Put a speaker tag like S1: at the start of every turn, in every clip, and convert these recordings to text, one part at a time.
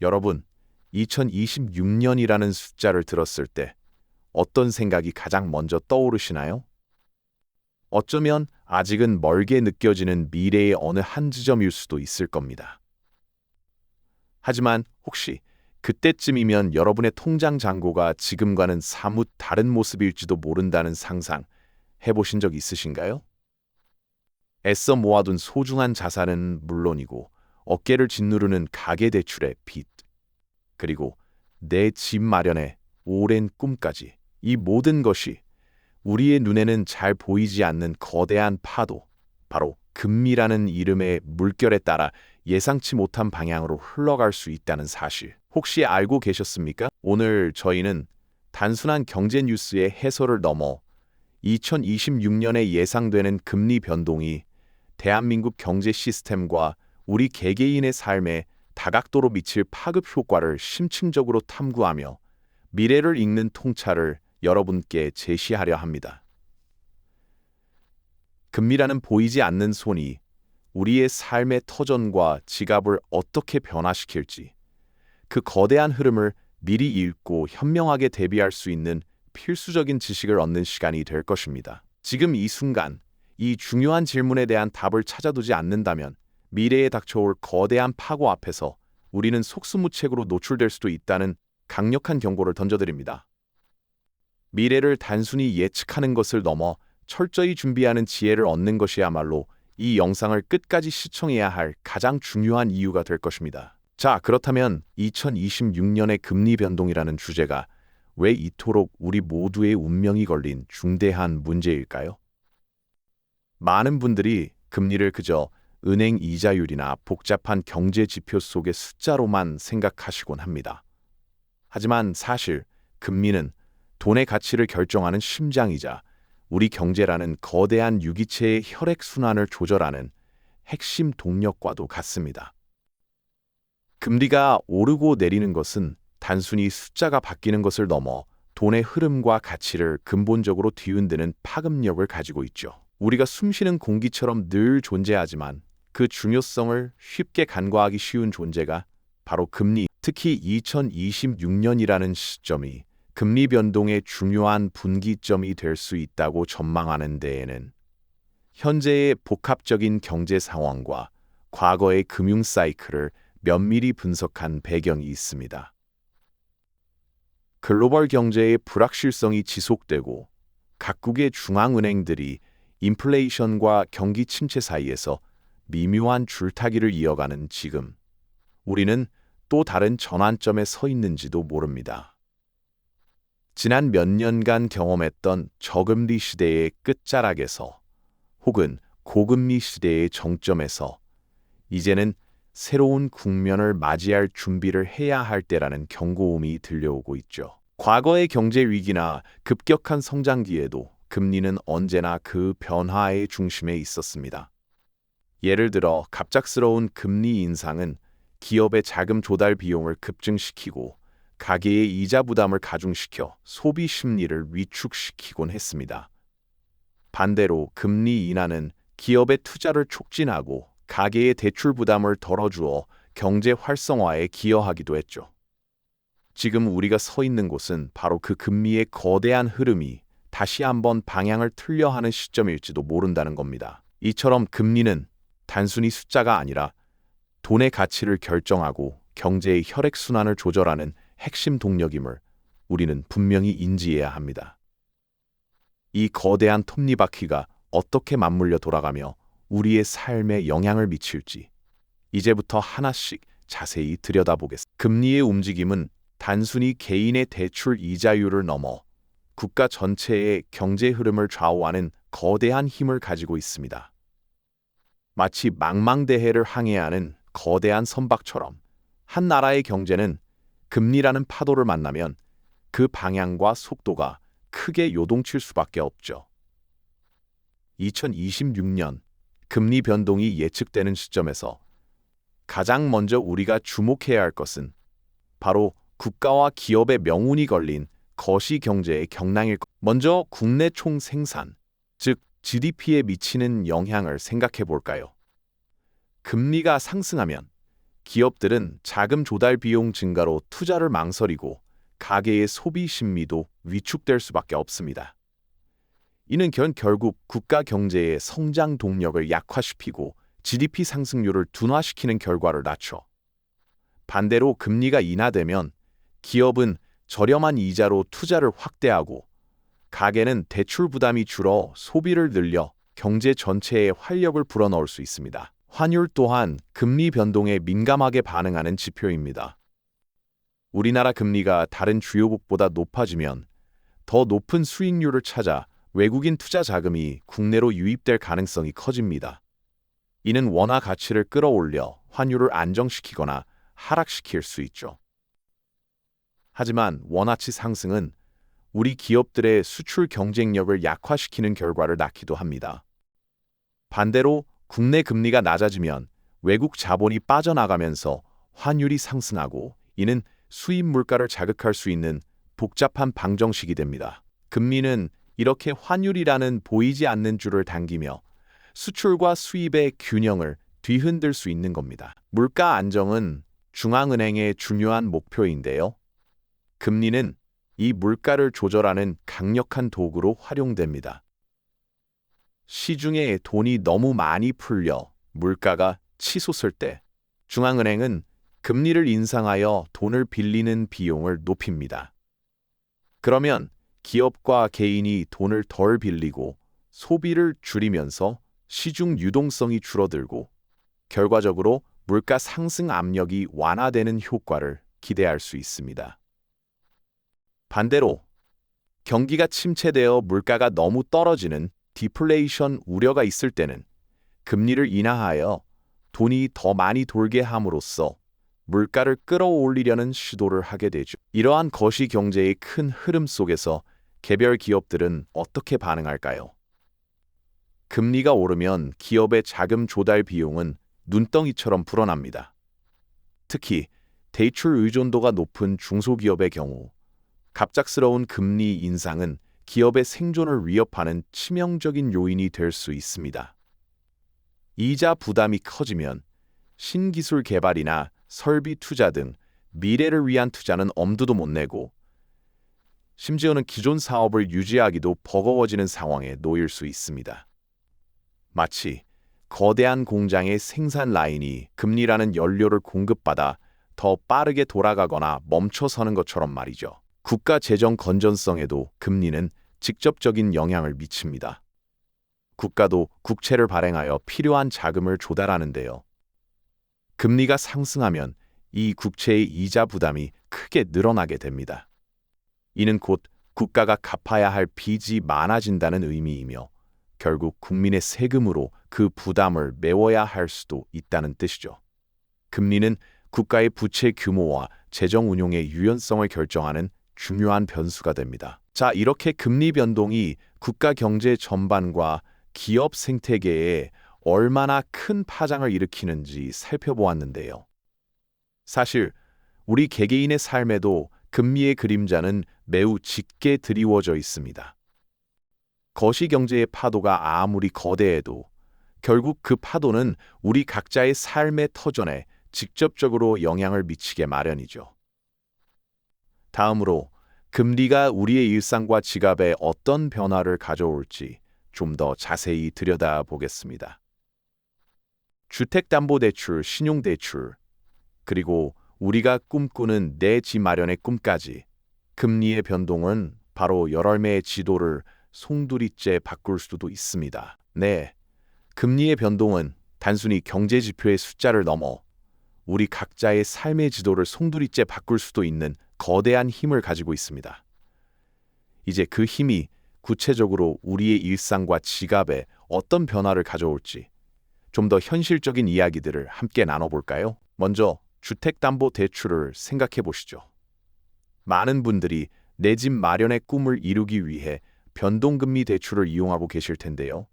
S1: 여러분, 2026년이라는 숫자를 들었을 때 어떤 생각이 가장 먼저 떠오르시나요? 어쩌면 아직은 멀게 느껴지는 미래의 어느 한 지점일 수도 있을 겁니다. 하지만 혹시 그때쯤이면 여러분의 통장 잔고가 지금과는 사뭇 다른 모습일지도 모른다는 상상 해보신 적 있으신가요? 애써 모아둔 소중한 자산은 물론이고 어깨를 짓누르는 가계대출의 빚, 그리고 내 집 마련의 오랜 꿈까지 이 모든 것이 우리의 눈에는 잘 보이지 않는 거대한 파도, 바로 금리라는 이름의 물결에 따라 예상치 못한 방향으로 흘러갈 수 있다는 사실. 혹시 알고 계셨습니까? 오늘 저희는 단순한 경제 뉴스의 해설을 넘어 2026년에 예상되는 금리 변동이 대한민국 경제 시스템과 우리 개개인의 삶에 다각도로 미칠 파급 효과를 심층적으로 탐구하며 미래를 읽는 통찰을 여러분께 제시하려 합니다. 금리라는 보이지 않는 손이 우리의 삶의 터전과 지갑을 어떻게 변화시킬지 그 거대한 흐름을 미리 읽고 현명하게 대비할 수 있는 필수적인 지식을 얻는 시간이 될 것입니다. 지금 이 순간 이 중요한 질문에 대한 답을 찾아두지 않는다면 미래에 닥쳐올 거대한 파고 앞에서 우리는 속수무책으로 노출될 수도 있다는 강력한 경고를 던져드립니다. 미래를 단순히 예측하는 것을 넘어 철저히 준비하는 지혜를 얻는 것이야말로 이 영상을 끝까지 시청해야 할 가장 중요한 이유가 될 것입니다. 자, 그렇다면 2026년의 금리 변동이라는 주제가 왜 이토록 우리 모두의 운명이 걸린 중대한 문제일까요? 많은 분들이 금리를 그저 은행 이자율이나 복잡한 경제 지표 속의 숫자로만 생각하시곤 합니다. 하지만 사실 금리는 돈의 가치를 결정하는 심장이자 우리 경제라는 거대한 유기체의 혈액 순환을 조절하는 핵심 동력과도 같습니다. 금리가 오르고 내리는 것은 단순히 숫자가 바뀌는 것을 넘어 돈의 흐름과 가치를 근본적으로 뒤흔드는 파급력을 가지고 있죠. 우리가 숨쉬는 공기처럼 늘 존재하지만 그 중요성을 쉽게 간과하기 쉬운 존재가 바로 금리, 특히 2026년이라는 시점이 금리 변동의 중요한 분기점이 될 수 있다고 전망하는 데에는 현재의 복합적인 경제 상황과 과거의 금융 사이클을 면밀히 분석한 배경이 있습니다. 글로벌 경제의 불확실성이 지속되고 각국의 중앙은행들이 인플레이션과 경기 침체 사이에서 미묘한 줄타기를 이어가는 지금 우리는 또 다른 전환점에 서 있는지도 모릅니다. 지난 몇 년간 경험했던 저금리 시대의 끝자락에서 혹은 고금리 시대의 정점에서 이제는 새로운 국면을 맞이할 준비를 해야 할 때라는 경고음이 들려오고 있죠. 과거의 경제 위기나 급격한 성장기에도 금리는 언제나 그 변화의 중심에 있었습니다. 예를 들어 갑작스러운 금리 인상은 기업의 자금 조달 비용을 급증시키고 가계의 이자 부담을 가중시켜 소비 심리를 위축시키곤 했습니다. 반대로 금리 인하는 기업의 투자를 촉진하고 가계의 대출 부담을 덜어주어 경제 활성화에 기여하기도 했죠. 지금 우리가 서 있는 곳은 바로 그 금리의 거대한 흐름이 다시 한번 방향을 틀려 하는 시점일지도 모른다는 겁니다. 이처럼 금리는 단순히 숫자가 아니라 돈의 가치를 결정하고 경제의 혈액순환을 조절하는 핵심 동력임을 우리는 분명히 인지해야 합니다. 이 거대한 톱니바퀴가 어떻게 맞물려 돌아가며 우리의 삶에 영향을 미칠지 이제부터 하나씩 자세히 들여다보겠습니다. 금리의 움직임은 단순히 개인의 대출 이자율을 넘어 국가 전체의 경제 흐름을 좌우하는 거대한 힘을 가지고 있습니다. 마치 망망대해를 항해하는 거대한 선박처럼 한 나라의 경제는 금리라는 파도를 만나면 그 방향과 속도가 크게 요동칠 수밖에 없죠. 2026년 금리 변동이 예측되는 시점에서 가장 먼저 우리가 주목해야 할 것은 바로 국가와 기업의 명운이 걸린 거시 경제의 경랑일 것. 먼저 국내 총 생산, 즉 GDP에 미치는 영향을 생각해 볼까요? 금리가 상승하면 기업들은 자금 조달 비용 증가로 투자를 망설이고 가계의 소비 심리도 위축될 수밖에 없습니다. 이는 결, 결국 국가 경제의 성장 동력을 약화시키고 GDP 상승률을 둔화시키는 결과를 낳죠. 반대로 금리가 인하되면 기업은 저렴한 이자로 투자를 확대하고 가계는 대출 부담이 줄어 소비를 늘려 경제 전체에 활력을 불어넣을 수 있습니다. 환율 또한 금리 변동에 민감하게 반응하는 지표입니다. 우리나라 금리가 다른 주요국보다 높아지면 더 높은 수익률을 찾아 외국인 투자 자금이 국내로 유입될 가능성이 커집니다. 이는 원화 가치를 끌어올려 환율을 안정시키거나 하락시킬 수 있죠. 하지만 원화치 상승은 우리 기업들의 수출 경쟁력을 약화시키는 결과를 낳기도 합니다. 반대로 국내 금리가 낮아지면 외국 자본이 빠져나가면서 환율이 상승하고 이는 수입 물가를 자극할 수 있는 복잡한 방정식이 됩니다. 금리는 이렇게 환율이라는 보이지 않는 줄을 당기며 수출과 수입의 균형을 뒤흔들 수 있는 겁니다. 물가 안정은 중앙은행의 중요한 목표인데요. 금리는 이 물가를 조절하는 강력한 도구로 활용됩니다. 시중에 돈이 너무 많이 풀려 물가가 치솟을 때 중앙은행은 금리를 인상하여 돈을 빌리는 비용을 높입니다. 그러면 기업과 개인이 돈을 덜 빌리고 소비를 줄이면서 시중 유동성이 줄어들고 결과적으로 물가 상승 압력이 완화되는 효과를 기대할 수 있습니다. 반대로 경기가 침체되어 물가가 너무 떨어지는 디플레이션 우려가 있을 때는 금리를 인하하여 돈이 더 많이 돌게 함으로써 물가를 끌어올리려는 시도를 하게 되죠. 이러한 거시 경제의 큰 흐름 속에서 개별 기업들은 어떻게 반응할까요? 금리가 오르면 기업의 자금 조달 비용은 눈덩이처럼 불어납니다. 특히 대출 의존도가 높은 중소기업의 경우 갑작스러운 금리 인상은 기업의 생존을 위협하는 치명적인 요인이 될 수 있습니다. 이자 부담이 커지면 신기술 개발이나 설비 투자 등 미래를 위한 투자는 엄두도 못 내고 심지어는 기존 사업을 유지하기도 버거워지는 상황에 놓일 수 있습니다. 마치 거대한 공장의 생산 라인이 금리라는 연료를 공급받아 더 빠르게 돌아가거나 멈춰서는 것처럼 말이죠. 국가 재정 건전성에도 금리는 직접적인 영향을 미칩니다. 국가도 국채를 발행하여 필요한 자금을 조달하는데요. 금리가 상승하면 이 국채의 이자 부담이 크게 늘어나게 됩니다. 이는 곧 국가가 갚아야 할 빚이 많아진다는 의미이며 결국 국민의 세금으로 그 부담을 메워야 할 수도 있다는 뜻이죠. 금리는 국가의 부채 규모와 재정 운용의 유연성을 결정하는 중요한 변수가 됩니다. 자, 이렇게 금리 변동이 국가 경제 전반과 기업 생태계에 얼마나 큰 파장을 일으키는지 살펴보았는데요. 사실 우리 개개인의 삶에도 금리의 그림자는 매우 짙게 드리워져 있습니다. 거시경제의 파도가 아무리 거대해도 결국 그 파도는 우리 각자의 삶의 터전에 직접적으로 영향을 미치게 마련이죠. 다음으로 금리가 우리의 일상과 지갑에 어떤 변화를 가져올지 좀 더 자세히 들여다보겠습니다. 주택담보대출, 신용대출, 그리고 우리가 꿈꾸는 내 집 마련의 꿈까지 금리의 변동은 바로 열얼매의 지도를 송두리째 바꿀 수도 있습니다. 네, 금리의 변동은 단순히 경제 지표의 숫자를 넘어 우리 각자의 삶의 지도를 송두리째 바꿀 수도 있는 거대한 힘을 가지고 있습니다. 이제 그 힘이 구체적으로 우리의 일상과 지갑에 어떤 변화를 가져올지 좀 더 현실적인 이야기들을 함께 나눠볼까요? 먼저 주택담보대출을 생각해 보시죠. 많은 분들이 내 집 마련의 꿈을 이루기 위해 변동금리 대출을 이용하고 계실 텐데요.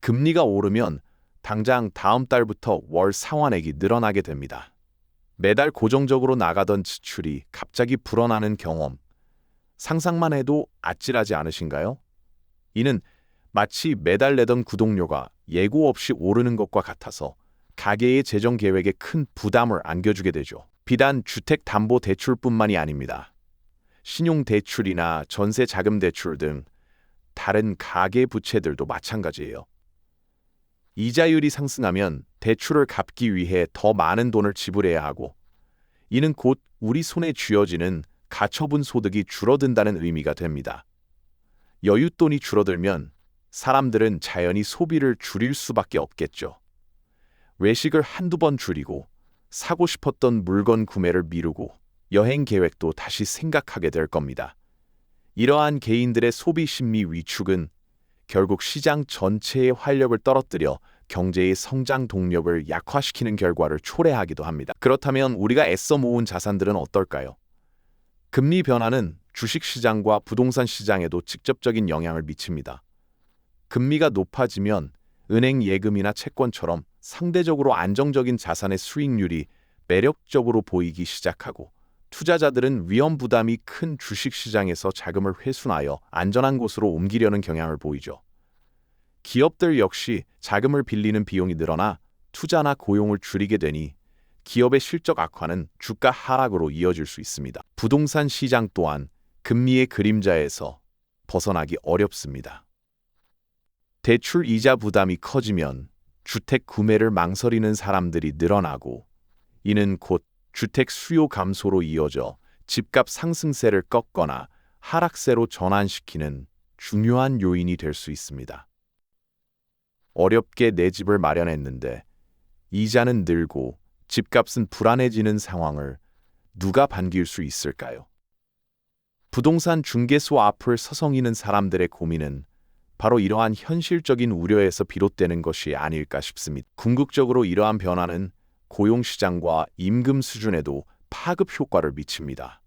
S1: 금리가 오르면 당장 다음 달부터 월 상환액이 늘어나게 됩니다. 매달 고정적으로 나가던 지출이 갑자기 불어나는 경험. 상상만 해도 아찔하지 않으신가요? 이는 마치 매달 내던 구독료가 예고 없이 오르는 것과 같아서 가계의 재정 계획에 큰 부담을 안겨주게 되죠. 비단 주택담보대출뿐만이 아닙니다. 신용대출이나 전세자금대출 등 다른 가계 부채들도 마찬가지예요. 이자율이 상승하면 대출을 갚기 위해 더 많은 돈을 지불해야 하고 이는 곧 우리 손에 쥐어지는 가처분 소득이 줄어든다는 의미가 됩니다. 여윳돈이 줄어들면 사람들은 자연히 소비를 줄일 수밖에 없겠죠. 외식을 한두 번 줄이고 사고 싶었던 물건 구매를 미루고 여행 계획도 다시 생각하게 될 겁니다. 이러한 개인들의 소비 심리 위축은 결국 시장 전체의 활력을 떨어뜨려 경제의 성장 동력을 약화시키는 결과를 초래하기도 합니다. 그렇다면 우리가 애써 모은 자산들은 어떨까요? 금리 변화는 주식 시장과 부동산 시장에도 직접적인 영향을 미칩니다. 금리가 높아지면 은행 예금이나 채권처럼 상대적으로 안정적인 자산의 수익률이 매력적으로 보이기 시작하고 투자자들은 위험 부담이 큰 주식 시장에서 자금을 회순하여 안전한 곳으로 옮기려는 경향을 보이죠. 기업들 역시 자금을 빌리는 비용이 늘어나 투자나 고용을 줄이게 되니 기업의 실적 악화는 주가 하락으로 이어질 수 있습니다. 부동산 시장 또한 금리의 그림자에서 벗어나기 어렵습니다. 대출 이자 부담이 커지면 주택 구매를 망설이는 사람들이 늘어나고 이는 곧 주택 수요 감소로 이어져 집값 상승세를 꺾거나 하락세로 전환시키는 중요한 요인이 될 수 있습니다. 어렵게 내 집을 마련했는데 이자는 늘고 집값은 불안해지는 상황을 누가 반길 수 있을까요? 부동산 중개소 앞을 서성이는 사람들의 고민은 바로 이러한 현실적인 우려에서 비롯되는 것이 아닐까 싶습니다. 궁극적으로 이러한 변화는 고용시장과 임금 수준에도 파급 효과를 미칩니다.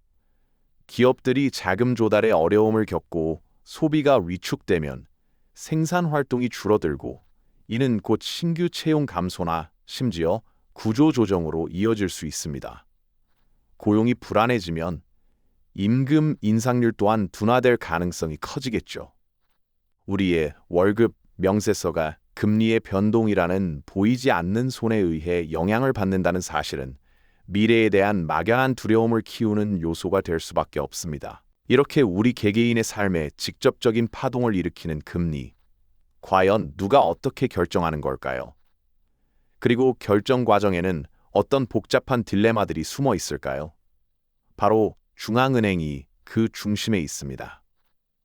S1: 기업들이 자금 조달에 어려움을 겪고 소비가 위축되면 생산 활동이 줄어들고 이는 곧 신규 채용 감소나 심지어 구조 조정으로 이어질 수 있습니다. 고용이 불안해지면 임금 인상률 또한 둔화될 가능성이 커지겠죠. 우리의 월급 명세서가 금리의 변동이라는 보이지 않는 손에 의해 영향을 받는다는 사실은 미래에 대한 막연한 두려움을 키우는 요소가 될 수밖에 없습니다. 이렇게 우리 개개인의 삶에 직접적인 파동을 일으키는 금리. 과연 누가 어떻게 결정하는 걸까요? 그리고 결정 과정에는 어떤 복잡한 딜레마들이 숨어 있을까요? 바로 중앙은행이 그 중심에 있습니다.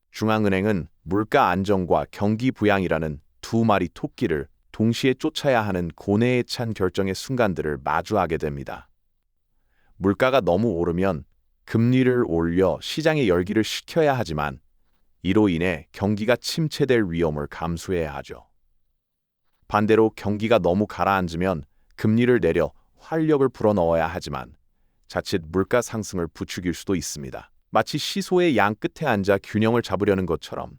S1: 중앙은행은 물가 안정과 경기 부양이라는 두 마리 토끼를 동시에 쫓아야 하는 고뇌에 찬 결정의 순간들을 마주하게 됩니다. 물가가 너무 오르면 금리를 올려 시장의 열기를 식혀야 하지만 이로 인해 경기가 침체될 위험을 감수해야 하죠. 반대로 경기가 너무 가라앉으면 금리를 내려 활력을 불어넣어야 하지만 자칫 물가 상승을 부추길 수도 있습니다. 마치 시소의 양 끝에 앉아 균형을 잡으려는 것처럼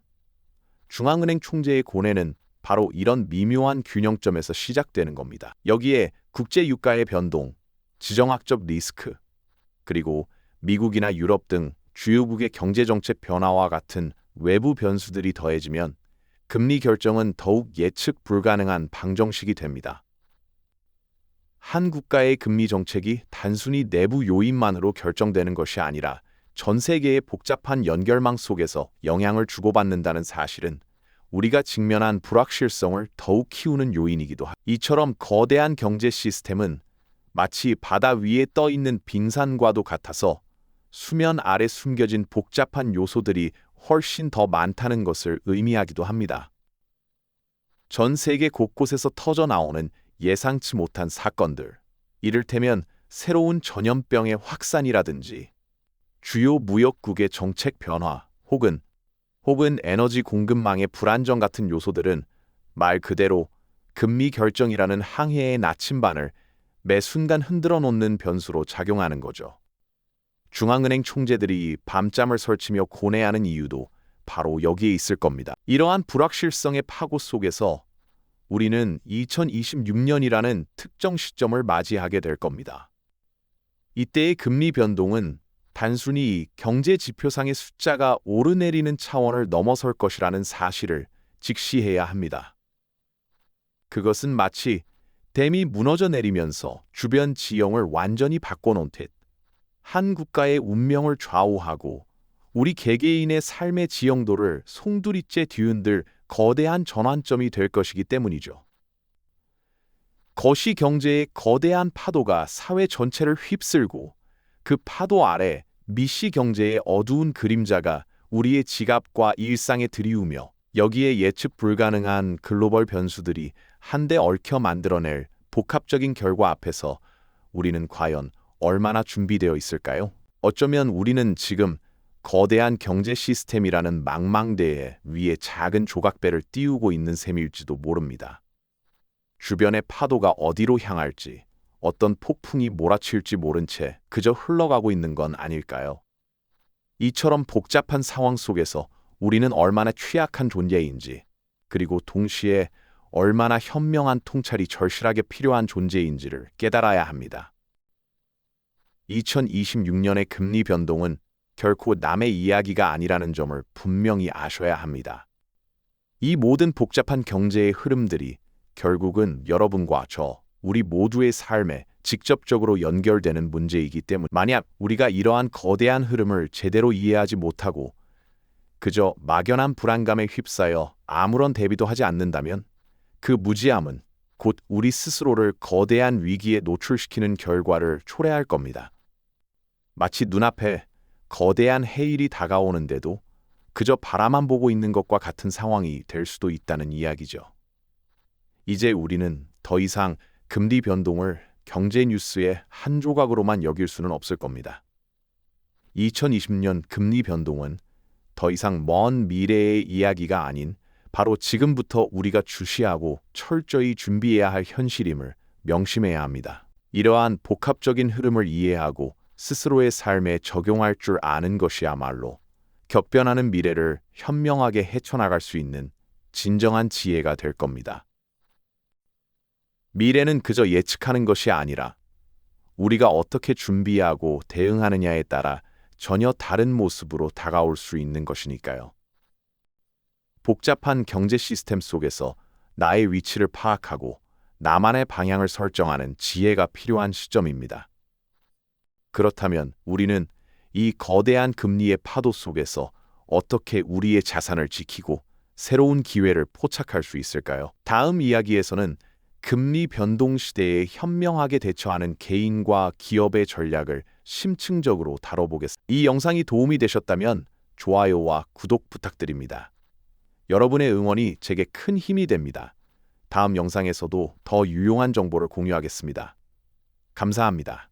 S1: 중앙은행 총재의 고뇌는 바로 이런 미묘한 균형점에서 시작되는 겁니다. 여기에 국제 유가의 변동, 지정학적 리스크, 그리고 미국이나 유럽 등 주요국의 경제정책 변화와 같은 외부 변수들이 더해지면 금리 결정은 더욱 예측 불가능한 방정식이 됩니다. 한 국가의 금리 정책이 단순히 내부 요인만으로 결정되는 것이 아니라 전 세계의 복잡한 연결망 속에서 영향을 주고받는다는 사실은 우리가 직면한 불확실성을 더욱 키우는 요인이기도 합니다. 이처럼 거대한 경제 시스템은 마치 바다 위에 떠 있는 빙산과도 같아서 수면 아래 숨겨진 복잡한 요소들이 훨씬 더 많다는 것을 의미하기도 합니다. 전 세계 곳곳에서 터져 나오는 예상치 못한 사건들, 이를테면 새로운 전염병의 확산이라든지 주요 무역국의 정책 변화 혹은 혹은 에너지 공급망의 불안정 같은 요소들은 말 그대로 금리 결정이라는 항해의 나침반을 매 순간 흔들어 놓는 변수로 작용하는 거죠. 중앙은행 총재들이 밤잠을 설치며 고뇌하는 이유도 바로 여기에 있을 겁니다. 이러한 불확실성의 파고 속에서 우리는 2026년이라는 특정 시점을 맞이하게 될 겁니다. 이때의 금리 변동은 단순히 경제 지표상의 숫자가 오르내리는 차원을 넘어설 것이라는 사실을 직시해야 합니다. 그것은 마치 댐이 무너져 내리면서 주변 지형을 완전히 바꿔놓은 듯 한 국가의 운명을 좌우하고 우리 개개인의 삶의 지형도를 송두리째 뒤흔들 거대한 전환점이 될 것이기 때문이죠. 거시 경제의 거대한 파도가 사회 전체를 휩쓸고 그 파도 아래 미시 경제의 어두운 그림자가 우리의 지갑과 일상에 들이우며 여기에 예측 불가능한 글로벌 변수들이 한데 얽혀 만들어낼 복합적인 결과 앞에서 우리는 과연 얼마나 준비되어 있을까요? 어쩌면 우리는 지금 거대한 경제 시스템이라는 망망대해 위에 작은 조각배를 띄우고 있는 셈일지도 모릅니다. 주변의 파도가 어디로 향할지, 어떤 폭풍이 몰아칠지 모른 채 그저 흘러가고 있는 건 아닐까요? 이처럼 복잡한 상황 속에서 우리는 얼마나 취약한 존재인지, 그리고 동시에 얼마나 현명한 통찰이 절실하게 필요한 존재인지를 깨달아야 합니다. 2026년의 금리 변동은 결코 남의 이야기가 아니라는 점을 분명히 아셔야 합니다. 이 모든 복잡한 경제의 흐름들이 결국은 여러분과 저, 우리 모두의 삶에 직접적으로 연결되는 문제이기 때문 만약 우리가 이러한 거대한 흐름을 제대로 이해하지 못하고 그저 막연한 불안감에 휩싸여 아무런 대비도 하지 않는다면 그 무지함은 곧 우리 스스로를 거대한 위기에 노출시키는 결과를 초래할 겁니다. 마치 눈앞에 거대한 해일이 다가오는데도 그저 바라만 보고 있는 것과 같은 상황이 될 수도 있다는 이야기죠. 이제 우리는 더 이상 금리 변동을 경제 뉴스의 한 조각으로만 여길 수는 없을 겁니다. 2020년 금리 변동은 더 이상 먼 미래의 이야기가 아닌 바로 지금부터 우리가 주시하고 철저히 준비해야 할 현실임을 명심해야 합니다. 이러한 복합적인 흐름을 이해하고 스스로의 삶에 적용할 줄 아는 것이야말로 격변하는 미래를 현명하게 헤쳐나갈 수 있는 진정한 지혜가 될 겁니다. 미래는 그저 예측하는 것이 아니라 우리가 어떻게 준비하고 대응하느냐에 따라 전혀 다른 모습으로 다가올 수 있는 것이니까요. 복잡한 경제 시스템 속에서 나의 위치를 파악하고 나만의 방향을 설정하는 지혜가 필요한 시점입니다. 그렇다면 우리는 이 거대한 금리의 파도 속에서 어떻게 우리의 자산을 지키고 새로운 기회를 포착할 수 있을까요? 다음 이야기에서는 금리 변동 시대에 현명하게 대처하는 개인과 기업의 전략을 심층적으로 다뤄보겠습니다. 이 영상이 도움이 되셨다면 좋아요와 구독 부탁드립니다. 여러분의 응원이 제게 큰 힘이 됩니다. 다음 영상에서도 더 유용한 정보를 공유하겠습니다. 감사합니다.